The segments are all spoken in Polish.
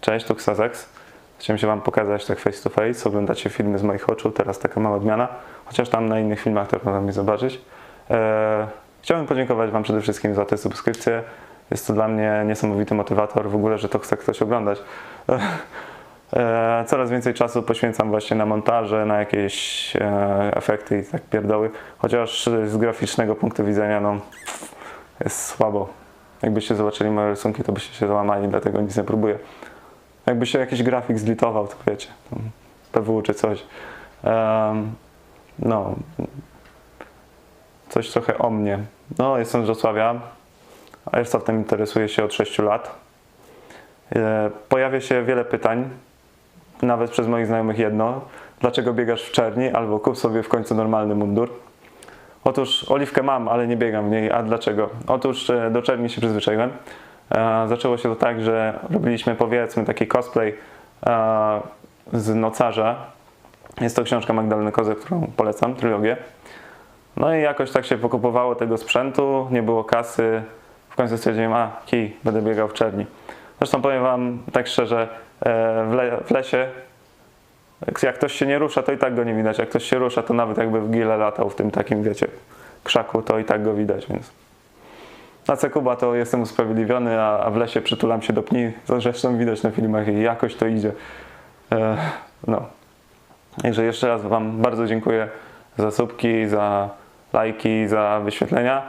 Cześć, tu Xazex. Chciałem się Wam pokazać tak face to face. Oglądacie filmy z moich oczu, teraz taka mała odmiana. Chociaż tam na innych filmach też można mnie zobaczyć. Eee, chciałbym podziękować Wam przede wszystkim za te subskrypcje. Jest to dla mnie niesamowity motywator w ogóle, że to chce ktoś oglądać. Eee, coraz więcej czasu poświęcam właśnie na montaże, na jakieś e, efekty i tak pierdoły. Chociaż z graficznego punktu widzenia no, jest słabo. Jakbyście zobaczyli moje rysunki, to byście się załamali, dlatego nic nie próbuję. Jakby się jakiś grafik zlitował, to wiecie, PW czy coś. Em, no, coś trochę o mnie. No, jestem z Wrocławia. Airsoftem interesuję się od 6 lat. E, Pojawia się wiele pytań, nawet przez moich znajomych jedno. Dlaczego biegasz w czerni? Albo kup sobie w końcu normalny mundur. Otóż oliwkę mam, ale nie biegam w niej. A dlaczego? Otóż e, do czerni się przyzwyczaiłem. E, Zaczęło się to tak, że robiliśmy powiedzmy taki cosplay e, z Nocarza. Jest to książka Magdaleny Kozę, którą polecam, trylogię. No i jakoś tak się pokupowało tego sprzętu, nie było kasy. W końcu stwierdziłem, a kij, będę biegał w czerni. Zresztą powiem Wam tak szczerze, e, w, le, w lesie jak ktoś się nie rusza, to i tak go nie widać. Jak ktoś się rusza, to nawet jakby w gile latał w tym takim, wiecie, krzaku, to i tak go widać, więc... Na Cekuba to jestem usprawiedliwiony, a, a w lesie przytulam się do pni. Zresztą widać na filmach i jakoś to idzie. E, no. Także jeszcze raz Wam bardzo dziękuję za subki, za lajki, za wyświetlenia.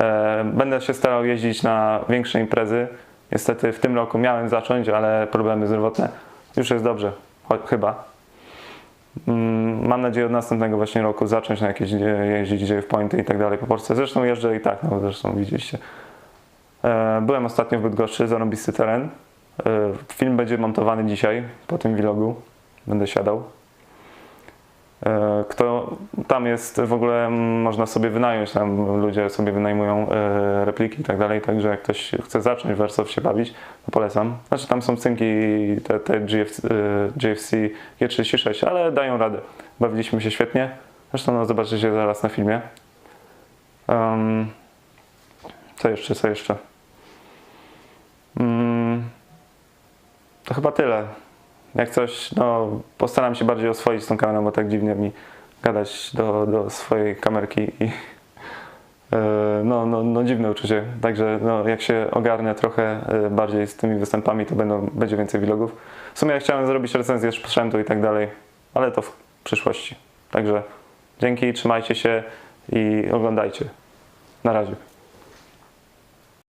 E, będę się starał jeździć na większe imprezy. Niestety w tym roku miałem zacząć, ale problemy zdrowotne. Już jest dobrze, chyba. Mm, Mam nadzieję od następnego właśnie roku zacząć na jakieś jeździć gdzie w pointy i tak dalej po Polsce. Zresztą jeżdżę i tak, no zresztą widzieliście. E, Byłem ostatnio w Bydgoszczy, zarąbisty teren. E, Film będzie montowany dzisiaj po tym vlogu. Będę siadał. E, Kto tam jest, w ogóle można sobie wynająć, tam ludzie sobie wynajmują e, repliki i tak dalej, także jak ktoś chce zacząć w Airsoft się bawić, to polecam. Znaczy tam są cynki te, te GFC, GFC G36, ale dają radę. Bawiliśmy się świetnie. Zresztą no, zobaczycie zaraz na filmie. Em, co jeszcze, co jeszcze? Mm, to chyba tyle. Jak coś, no postaram się bardziej oswoić z tą kamerą, bo tak dziwnie mi gadać do, do swojej kamerki i e, no, no, no dziwne uczucie. Także no, jak się ogarnę trochę e, bardziej z tymi występami, to będą, będzie więcej vlogów. W sumie ja chciałem zrobić recenzję sprzętu i tak dalej, ale to w przyszłości. Także dzięki, trzymajcie się i oglądajcie. Na razie.